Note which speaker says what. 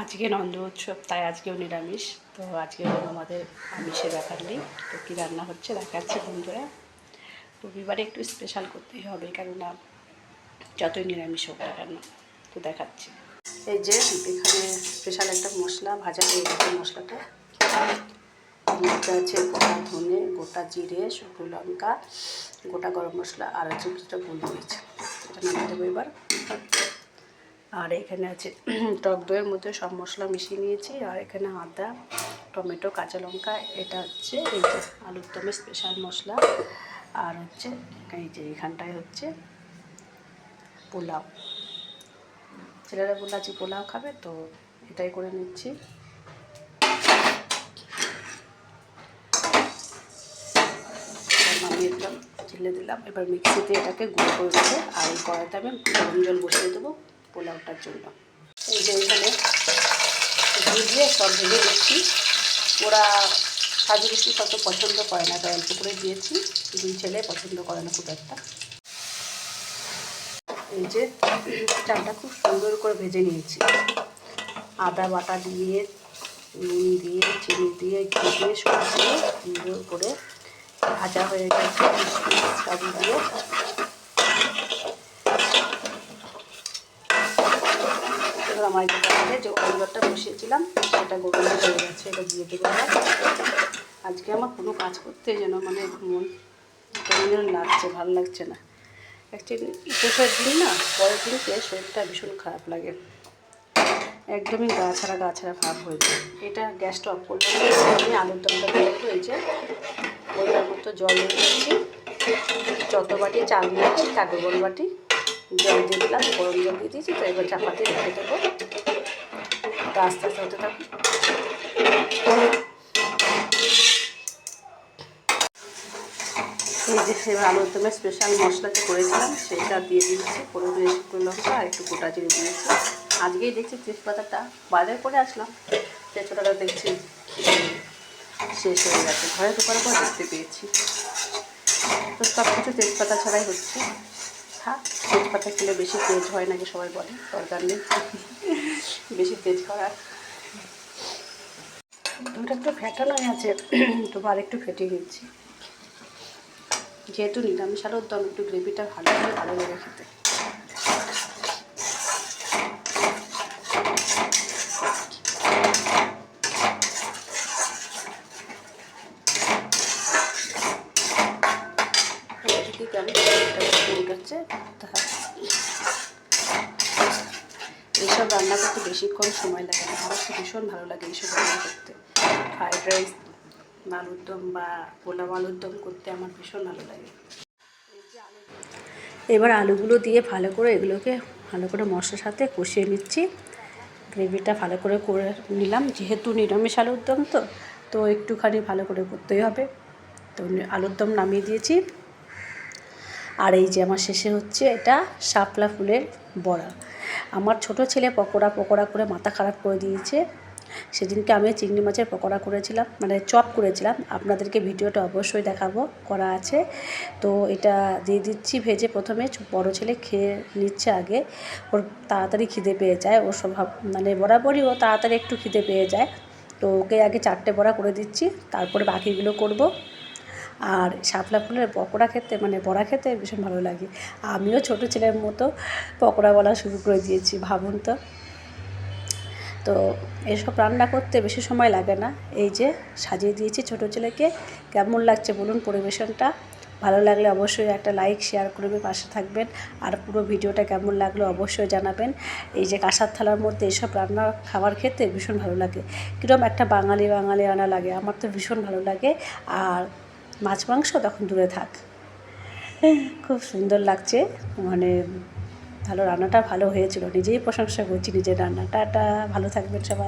Speaker 1: আজকে নন্দ উৎসব, তাই আজকেও নিরামিষ। তো আজকে আমাদের আমিষের ব্যাপার নেই। তো কী রান্না হচ্ছে দেখাচ্ছে বন্ধুরা। রবিবারে একটু স্পেশাল করতেই হবে, কেননা যতই নিরামিষ হোক না কেন, তো দেখাচ্ছি। এই যে এখানে স্পেশাল একটা মশলা, ভাজা হয়ে গেছে মশলাটা। মধ্যে আছে গোটা ধনে, গোটা জিরে, শুকনো লঙ্কা, গোটা গরম মশলা, আর হচ্ছে কিছুটা গোলমরিচ। এটা দেবো এবার। আর এখানে আছে টক দইয়ের মধ্যে সব মশলা মিশিয়ে নিয়েছি। আর এখানে আদা, টমেটো, কাঁচা লঙ্কা, এটা হচ্ছে এই যে আলুর দমে স্পেশাল মশলা। আর হচ্ছে এই যে এখানটায় হচ্ছে পোলাও। ছেলেরা বলল, আজকে পোলাও খাবে? তো এটাই করে নিচ্ছি। নামিয়ে দিলাম, ঢেলে দিলাম। এবার মিক্সিতে এটাকে গুঁড়ো করে দেবো। আর এই কড়াইতে আমি গরম জল বসিয়ে দেবো। পোলাওটার জন্য এই যে এখানে ভিজিয়ে সব ভেজে দিচ্ছি ওরা সাজু বেশি কত পছন্দ করে না, তাই অল্প করে দিয়েছি। দুই ছেলে পছন্দ করে না খুব একটা। এই যে চালটা খুব সুন্দর করে ভেজে নিয়েছি। আদা বাটা দিয়ে, নুন দিয়ে, চিনি দিয়ে দিয়ে সব সুন্দর করে ভাজা হয়ে গেছে। সব দিয়ে। আমার আছে যে গরমটা বসিয়েছিলাম, সেটা গরম হয়ে গেছে, এটা দিয়ে দেবো। আজকে আমার কোনো কাজ করতে যেন মানে মন কেমন লাগছে, ভালো লাগছে না। অ্যাকচুয়ালি উপোসের দিন না, পরের দিনকে শরীরটা ভীষণ খারাপ লাগে। একদমই গা ছাড়া গা ছাড়া ভাব হয়ে যায়। এটা গ্যাসটা অফ করলে আমি আলুর দমটা দিয়ে হয়েছে ওইটার মতো জল দিচ্ছি। যত বাটি চাল নিয়েছি তার ডবল বাটি। জল দিয়ে দিলাম, গরম জল দিয়ে দিয়েছি, তো এবার চাপাতি রেখে দেবো। ওটা আস্তে আস্তে হতে থাকুক। এই যে এবার আলুর দমে স্পেশাল মশলাটা করেছিলাম, সেটা দিয়ে দিয়েছি করে দিয়ে শুকনো লঙ্কা আর একটু গোটা জিরে দিয়েছি। আজকেই দেখছি তেজপাতাটা বাজার করে আসলাম। তেজপাতাটা দেখছি শেষ হয়ে গেছে। ঘরে ঢোকার পর দেখতে পেয়েছি। তো সব কিছু তেজপাতা ছাড়াই হচ্ছে। হ্যাঁ তেজপাতা খেলে বেশি তেজ হয় নাকি সবাই বলে? দরকার নেই। বেশি তেজ করার। দুটো একটু ফ্যাটানোই আছে তো আর একটু ফেটিয়ে নিচ্ছি। যেহেতু নিরামিষ আলুর দম, একটু গ্রেভিটা ভালো হলে ভালো লাগে খেতে। কেমন উঠেছে তা এইসব রান্না করতে বেশিক্ষণ সময় লাগে না। আমার তো ভীষণ ভালো লাগে এইসব রান্না করতে। ফ্রাইড রাইস আলুর দম বা পোলাও আলুর দম করতে আমার ভীষণ ভালো লাগে। এবার আলুগুলো দিয়ে ভালো করে এগুলোকে ভালো করে মশলার সাথে কষিয়ে নিচ্ছি। গ্রেভিটা ভালো করে করে নিলাম, যেহেতু নিরামিষ আলুর দম তো তো একটুখানি ভালো করে করতেই হবে। তো আলুর দম নামিয়ে দিয়েছি। আর এই যে আমার শেষে হচ্ছে এটা শাপলা ফুলের বড়া। আমার ছোট ছেলে পকোড়া পকোড়া করে মাথা খারাপ করে দিয়েছে। সেদিনকে আমি চিংড়ি মাছের পকোড়া করেছিলাম মানে চপ করেছিলাম। আপনাদেরকে ভিডিওটা অবশ্যই দেখাবো, করা আছে। তো এটা দিয়ে দিচ্ছি ভেজে প্রথমে বড় ছেলে খেয়ে নিচ্ছে আগে। ওর তাড়াতাড়ি খিদে পেয়ে যায়, ওর স্বভাব মানে বরাবরই ও তাড়াতাড়ি একটু খিদে পেয়ে যায়। তো ওকে আগে চারটে বড়া করে দিচ্ছি, তারপরে বাকিগুলো করব। আর শাপলা ফুলের পকোড়া খেতে মানে বড়া খেতে ভীষণ ভালো লাগে। আমিও ছোটো ছেলের মতো পকোড়া বলা শুরু করে দিয়েছি, ভাবুন তো। তো এসব রান্না করতে বেশি সময় লাগে না। এই যে সাজিয়ে দিয়েছি ছোটো ছেলেকে। কেমন লাগছে বলুন পরিবেশনটা? ভালো লাগলে অবশ্যই একটা লাইক শেয়ার করবে পাশে থাকবেন। আর পুরো ভিডিওটা কেমন লাগল অবশ্যই জানাবেন। এই যে কাঁসার থালার মধ্যে এসব রান্না খাবার খেতে ভীষণ ভালো লাগে। কীরকম একটা বাঙালি বাঙালি রান্না লাগে, আমার তো ভীষণ ভালো লাগে। আর মাছ মাংস তখন দূরে থাক। খুব সুন্দর লাগছে। মানে ভালো রান্নাটা ভালো হয়েছিল। নিজেই প্রশংসা করছি নিজের রান্নাটা। ভালো থাকবেন সবাই।